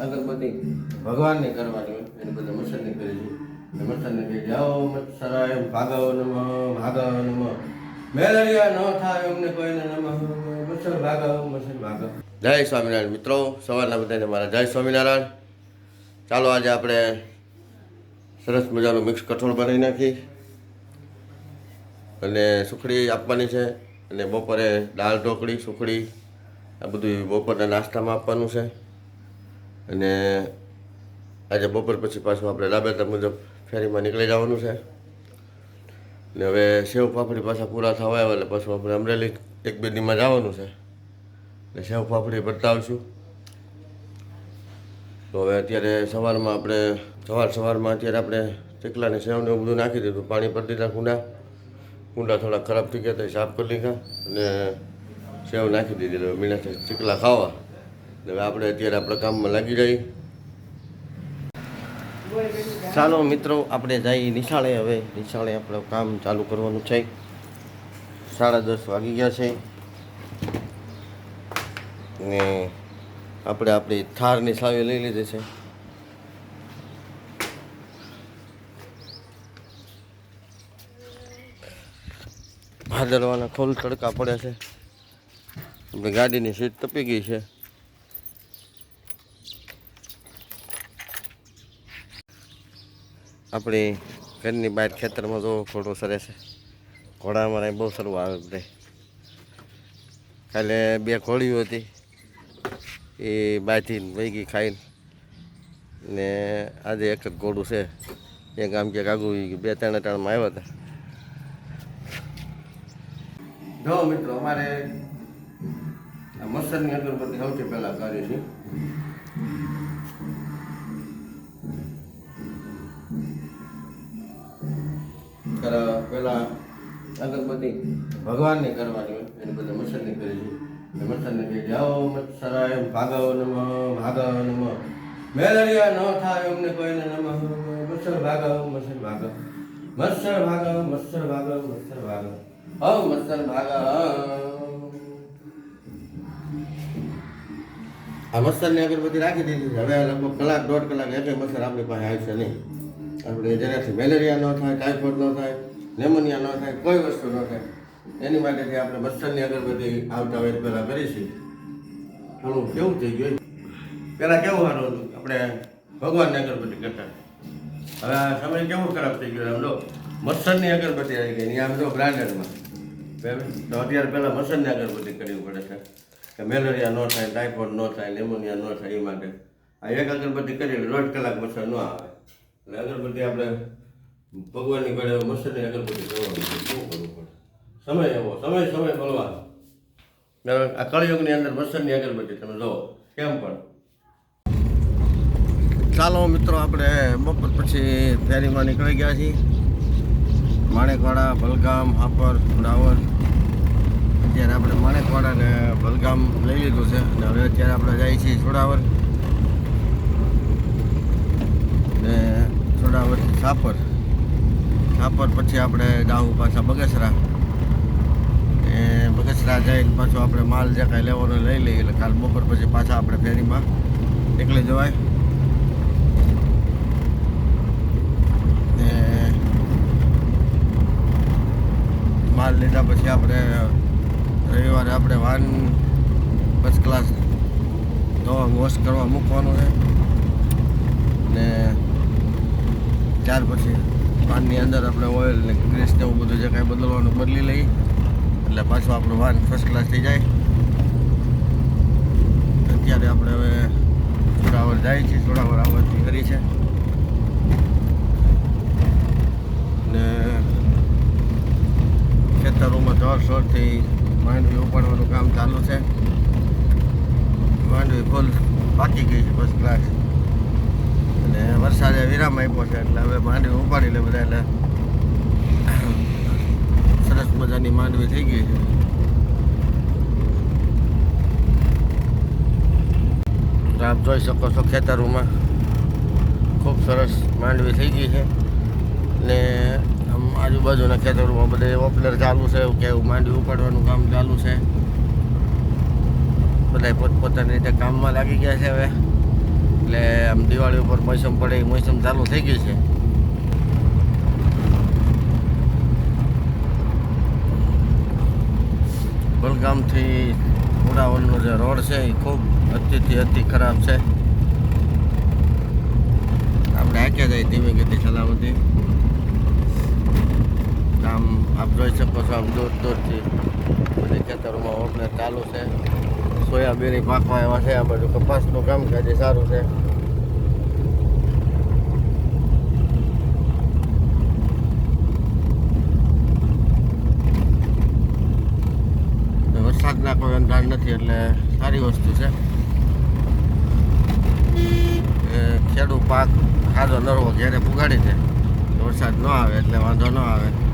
અગરબત્તી. ભગવાનને કરવાની હોય એને બધા મચ્છરની કરી છે. મચ્છરને કહે જાઓ મચ્છરાય ભાગવ નમ ભાગવ નમ. મેલેરિયા ન થાય અમને કોઈને નમ. મચ્છર ભાગવ મચ્છર ભાગવ. જય સ્વામિનારાયણ. મિત્રો સવારના બધાને મારા જય સ્વામિનારાયણ. ચાલો આજે આપણે સરસ મજાનું મિક્સ કઠોળ બનાવી નાખી અને સુખડી આપવાની છે. અને બપોરે દાળ ઢોકળી સુખડી આ બધું બપોરના નાસ્તામાં આપવાનું છે. અને આજે બપોર પછી પાછું આપણે રાબેતા મુજબ ફેરીમાં નીકળી જવાનું છે. ને હવે સેવ પાપડી પાછા પૂરા થવા આવ્યા એટલે પાછું આપણે અમરેલી એક બે દીમાં જવાનું છે. એટલે સેવ પાપડી બતાવશું. તો હવે અત્યારે સવારમાં આપણે સવાર સવારમાં અત્યારે આપણે ચકલાને સેવને એવું બધું નાખી દીધું. પાણી પર દીધા કુંડા. કુંડા થોડા ખરાબ થઈ ગયા તો સાફ કરી લીધા. અને સેવ નાખી દીધી મીઠા ચકલા ખાવા. હવે આપણે અત્યારે આપણા કામમાં લાગી જઈએ ચાલો મિત્રો, આપણે જઈએ નિશાળે. હવે નિશાળે આપણે કામ ચાલુ કરવાનું છે. સાડા દસ વાગી ગયા છે. ને આપણે આપણી થારની સાવી લઈ લીધી છે. ભાદરવાના ખોલ તડકા પડ્યા છે. આપણે ગાડીની સીટ તપી ગઈ છે. આપણી ઘરની બહાર ખેતરમાં જો ઘોડો સરે છે. ઘોડા અમારા બહુ સરવું આવે બધે. કાલે બે ઘોડીઓ હતી. એ બાંધીને વહી ખાઈને. ને આજે એક જ ઘોડું છે. એક આમ ક્યાંક આગું બે ત્રણ ત્રણમાં આવ્યા હતા. જો મિત્રો, અમારે મસરની અગરબત્તી સૌથી પહેલાં કરી છે. કર- પહેલા અગરબત્તી ભગવાનને કરવાની હોય, એને બધા મચ્છરની કરી છે. મચ્છરને કહી જાઓ મચ્છરાય ભાગવ નમ ભાગવ નમ. મેલેરિયા ન થાય અમને કોઈને નમ. મચ્છર ભાગવ મચ્છર ભાગવ મચ્છર ભાગવ મચ્છર ભાગવ મચ્છર ભાગવ હવ મચ્છર ભાગવ આ મચ્છરની અગરબત્તી રાખી દીધી હવે લગભગ કલાક દોઢ કલાક એટલે મચ્છર આપણી પાસે આવશે નહીં. આપણે જેનાથી મેલેરિયા ન થાય, ટાઇફોઇડ ન થાય, નેમોનિયા ન થાય, કોઈ વસ્તુ ન થાય, એની માટેથી આપણે મચ્છરની અગરબત્તી આવતા હોય પહેલાં કરીશું. થોડું કેવું થઈ ગયું? પહેલાં કેવું સારું હતું? આપણે ભગવાનની અગરબત્તી કરતા. હવે આ સમય કેવો ખરાબ થઈ ગયો આમ જો, મચ્છરની અગરબત્તી આવી ગઈ આમ જો બ્રાન્ડેડમાં. તો અત્યારે પહેલાં મચ્છરની અગરબત્તી કરવી પડે છે. કે મેલેરિયા ન થાય, ટાઇફોઇડ ન થાય, નેમોનિયા ન થાય, એ માટે. આ એક અગરબત્તી કરી દોઢ કલાક મચ્છર ન આવે. એટલે અગરબત્તી આપણે ભગવાનની ઘરે મસ્તને અગરબત્તી કરવાની શું કરવું પડે? સમય એવો, સમય સમય બોલવાનો આ કળયુગની અંદર મચ્છરની અગરબત્તી તમે જુઓ, કેમ પણ? ચાલો મિત્રો, આપણે બપોર પછી ફેરીમાં નીકળી ગયા છીએ. માણેકવાડા, બલગામ, હાપર ડાવર અત્યારે આપણે માણેકવાડા ને બલગામ લઈ લીધું છે અને હવે અત્યારે આપણે જઈએ છીએ છોડાવર ને સાપર સાપર પછી આપણે જાવું પાછા બગસરા. એ બગસરા જઈને પાછું આપણે માલ જે કાંઈ લેવાનો લઈ લઈએ. એટલે કાલ બપોર પછી પાછા આપણે ફેરીમાં નીકળી જવાય. માલ લીધા પછી આપણે રવિવારે આપણે વાન ફર્સ્ટ ક્લાસ ધોવા વોશ કરવા મૂકવાનું છે. ને ત્યાર પછી વાનની અંદર આપણે ઓઇલ ને ગ્રેસ ને એવું બધું જે કાંઈ બદલવાનું બદલી લઈએ. એટલે પાછું આપણું વાન ફર્સ્ટ ક્લાસ થઈ જાય. અત્યારે આપણે હવે છોડાવર જાય છે છોડાવર આવવાથી કરી છે. ને ખેતરોમાં જોર શોરથી માંડવી ઉપાડવાનું કામ ચાલુ છે. માંડવી ફૂલ પાકી ગઈ છે ફર્સ્ટ ક્લાસ અને વરસાદે વિરામ આપ્યો છે એટલે હવે માંડવી ઉપાડી લે બધા એટલે સરસ મજાની માંડવી થઈ ગઈ છે. આપ જોઈ શકો છો ખેતરોમાં ખૂબ સરસ માંડવી થઈ ગઈ છે. ને આમ આજુબાજુના ખેતરોમાં બધે ઓપલર ચાલુ છે કે માંડવી ઉપાડવાનું કામ ચાલુ છે. બધા પોતપોતાની રીતે કામમાં લાગી ગયા છે હવે. એટલે આમ દિવાળી ઉપર મોસમ પડે મોસમ ચાલુ થઈ ગઈ છે. બલગામથી ઉડાવલનો જે રોડ છે, એ ખૂબ અતિથી અતિ ખરાબ છે. આપણે આંક્યા જાય ધીમે ગતિ સલામતી આમ આપ જોઈ શકો છો, આમ દૂર દૂરથી બધી ખેતરોમાં ઓપને ચાલુ છે. સોયાબીન, પાકવા એવા છે આ બાજુ. કપાસનું કામ કાજે સારું છે. વરસાદના કોઈ અંધાર નથી, એટલે સારી વસ્તુ છે. ખેડૂત પાક ખાધો નરવો ઘેરે પુગાડી દે. વરસાદ ન આવે, એટલે વાંધો ન આવે.